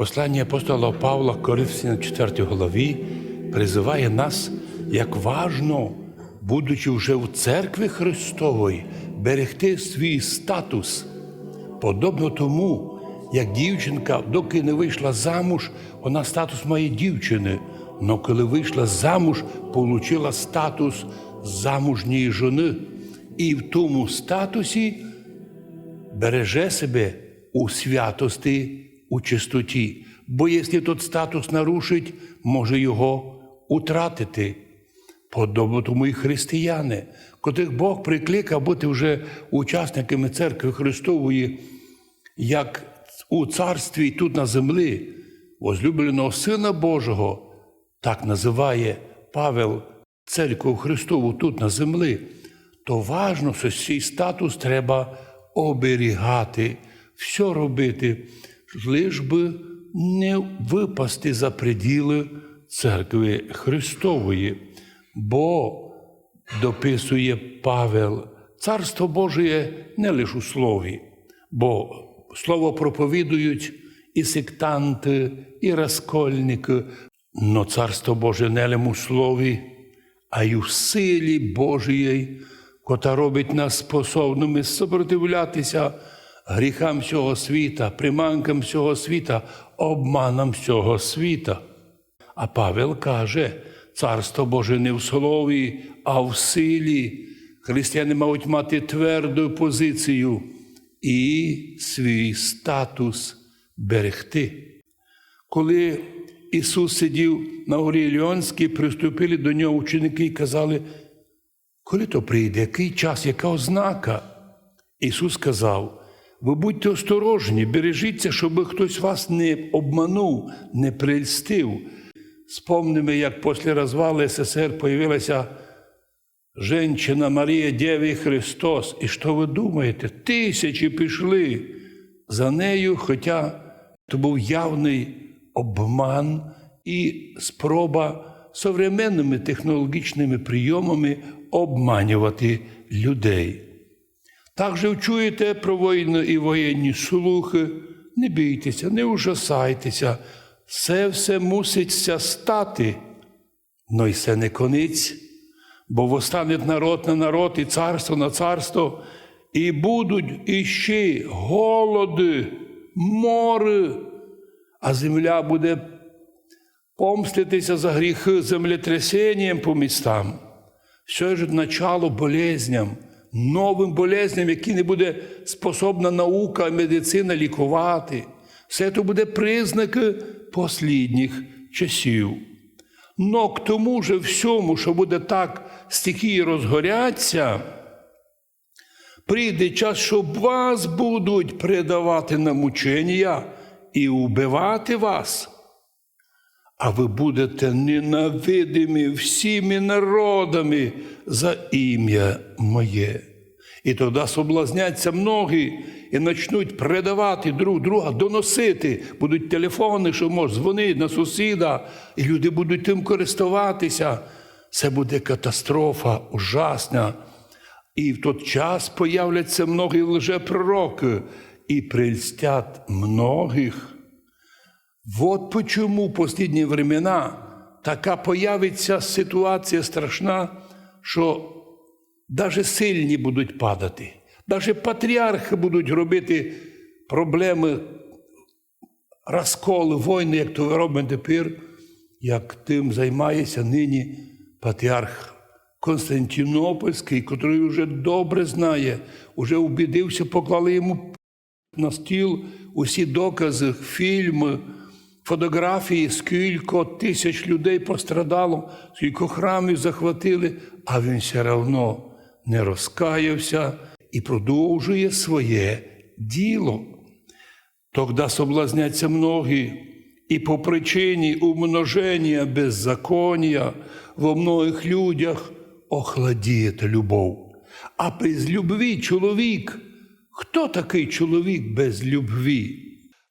Послання апостола Павла Коринфянам 4 главі призиває нас, як важно, будучи вже в церкві Христової, берегти свій статус. Подобно тому, як дівчинка, доки не вийшла замуж, вона статус має дівчини. Но коли вийшла замуж, отримала статус замужньої жони. І в тому статусі береже себе у святості, у чистоті. Бо якщо тот статус нарушить, може його утратити. Подобно тому і християни, котрих Бог прикликав бути вже учасниками церкви Христової, як у царстві тут на землі, возлюбленого Сина Божого, так називає Павел церкву Христову тут на землі, то важно, що цей статус треба оберігати, все робити, лиш би не випасти за приділи церкви Христової. Бо, дописує Павел, Царство Божє не лише у слові, бо слово проповідують і сектанти, і розкольники, но Царство Боже не лише у слові, а й у силі Божій, кота робить нас способними сопротивлятися гріхам цього світа, приманкам цього світа, обманам цього світа. А Павел каже, царство Боже не в слові, а в силі. Християни мають мати тверду позицію і свій статус берегти. Коли Ісус сидів на горі Льонській, приступили до нього ученики і казали, коли то прийде, який час, яка ознака? Ісус сказав, ви будьте осторожні, бережіться, щоб хтось вас не обманув, не прельстив. Спомнимо, як після розвалу СССР появилася женщина Марія Дєві Христос. І що ви думаєте? Тисячі пішли за нею, хоча то був явний обман і спроба современними технологічними прийомами обманювати людей. Також чуєте про війну і воєнні слухи, не бійтеся, не ужасайтеся, це все муситься стати, но й це не конець, бо восстане народ на народ і царство на царство, і будуть іще голоди, море, а земля буде помститися за гріхи землетрясінням по містам. Що ж начало болезням, новим болезням, які не буде способна наука медицина лікувати. Все це буде признаки послідніх часів. Но к тому же всьому, що буде так стихії розгоряться, прийде час, що вас будуть предавати на мучення і убивати вас. А ви будете ненавидимі всіми народами за ім'я моє. І тоді соблазняться многі і почнуть предавати друг друга, доносити. Будуть телефони, що можуть дзвонити на сусіда, і люди будуть тим користуватися. Це буде катастрофа ужасна. І в той час появляться многі лжепророки і прельстять многих. Вот почему в последні времена така появиться ситуація страшна, що навіть сильні будуть падати, навіть патріархи будуть робити проблеми, розколи, війни, як то робимо тепер, як тим займається нині патріарх Константинопольський, який вже добре знає, вже убідився, поклали йому на стіл усі докази, фільми, фотографії, скільки тисяч людей пострадало, скільки храмів захватили, а він все одно не розкаявся і продовжує своє діло. Тогда соблазняться многі, і по причині умноження беззаконня во многих людях охладіє любов. А без любві чоловік. Хто такий чоловік без любві?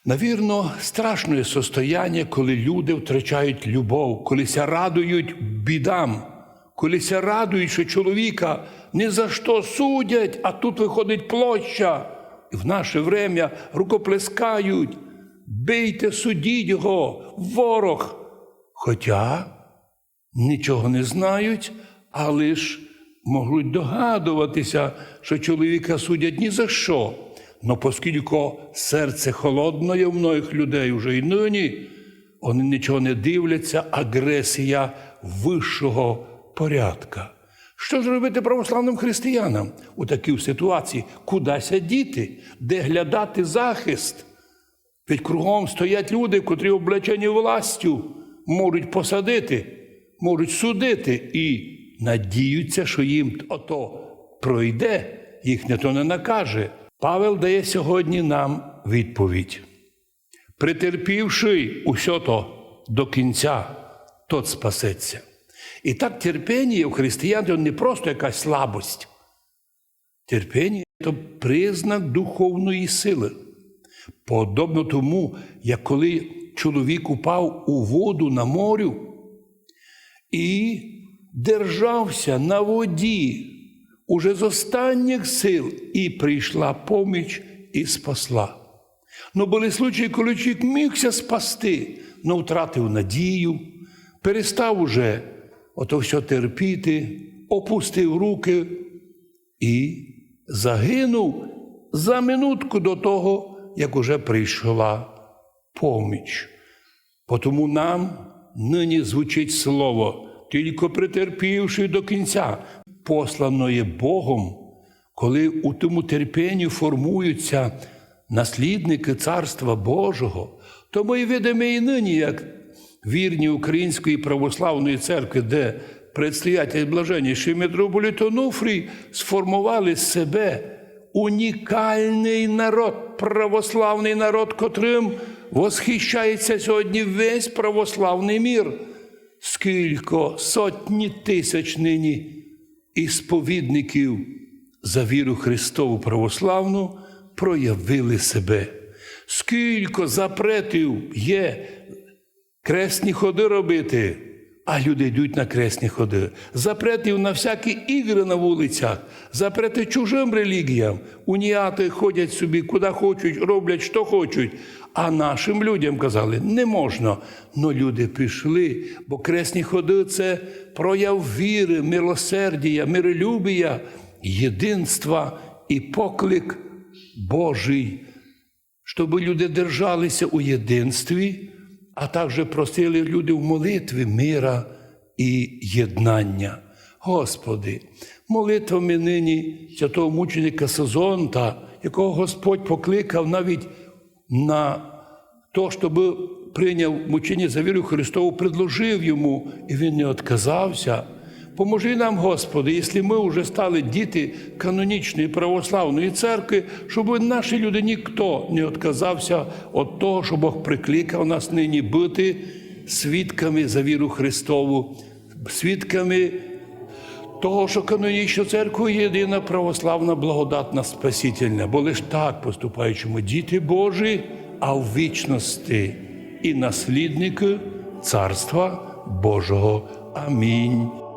Навірно, страшне состояння, коли люди втрачають любов, коли ся радують бідам, коли ся радують, що чоловіка ні за що судять, а тут виходить площа, і в наше время рукоплескають. бийте, судіть його, ворог. Хоча нічого не знають, але ж можуть догадуватися, що чоловіка судять ні за що. Но оскільки серце холодне в многих людей уже й нині, вони нічого не дивляться, агресія вищого порядка. Що ж робити православним християнам у такій ситуації? Кудася діти, де глядати захист? Ведь кругом стоять люди, котрі облечені властю, можуть посадити, можуть судити і надіються, що їм ото пройде, їх ніхто не накаже. Павел дає сьогодні нам відповідь. Претерпівши усе то до кінця, тот спасеться. І так терпіння у християн не просто якась слабость. Терпіння це признак духовної сили. Подобно тому, як коли чоловік упав у воду на морю і держався на воді уже з останніх сил, і прийшла поміч і спасла. Ну, були случаї, коли чоловік мігся спасти, але втратив надію, перестав уже ото все терпіти, опустив руки і загинув за минутку до того, як уже прийшла поміч. Тому нам нині звучить слово, тільки претерпівши до кінця, посланої Богом, коли у тому терпінні формуються наслідники Царства Божого, то ми видимо і нині, як вірні Української православної церкви, де предстоятель блаженніший митрополит Онуфрій сформували з себе унікальний народ, православний народ, котрим восхищається сьогодні весь православний мір. Скільки сотні тисяч нині ісповідників за віру Христову православну проявили себе. Скільки запретів є кресні ходи робити, а люди йдуть на кресні ходи. Запретів на всякі ігри на вулицях, запрети чужим релігіям. Уніати ходять собі, куди хочуть, роблять, що хочуть. А нашим людям казали, не можна. Но люди пішли, бо кресні ходи це прояв віри, милосердія, миролюбія, єдинства і поклик Божий, щоб люди держалися у єдинстві, а також просили люди в молитві мира і єднання. Господи, молитвами нині святого мученика Сезонта, якого Господь покликав навіть на то, щоб прийняв мучення за віру Христову, предложив йому, і він не відказався. Поможи нам, Господи, якщо ми вже стали діти канонічної православної церкви, щоб наші люди ніхто не відказався від того, що Бог прикликав нас нині бути свідками за віру Христову, свідками того, що канонічна церква єдина православна, благодатна, спасительна, бо лише так поступаючимо діти Божі, а в вічності і наслідники Царства Божого. Амінь.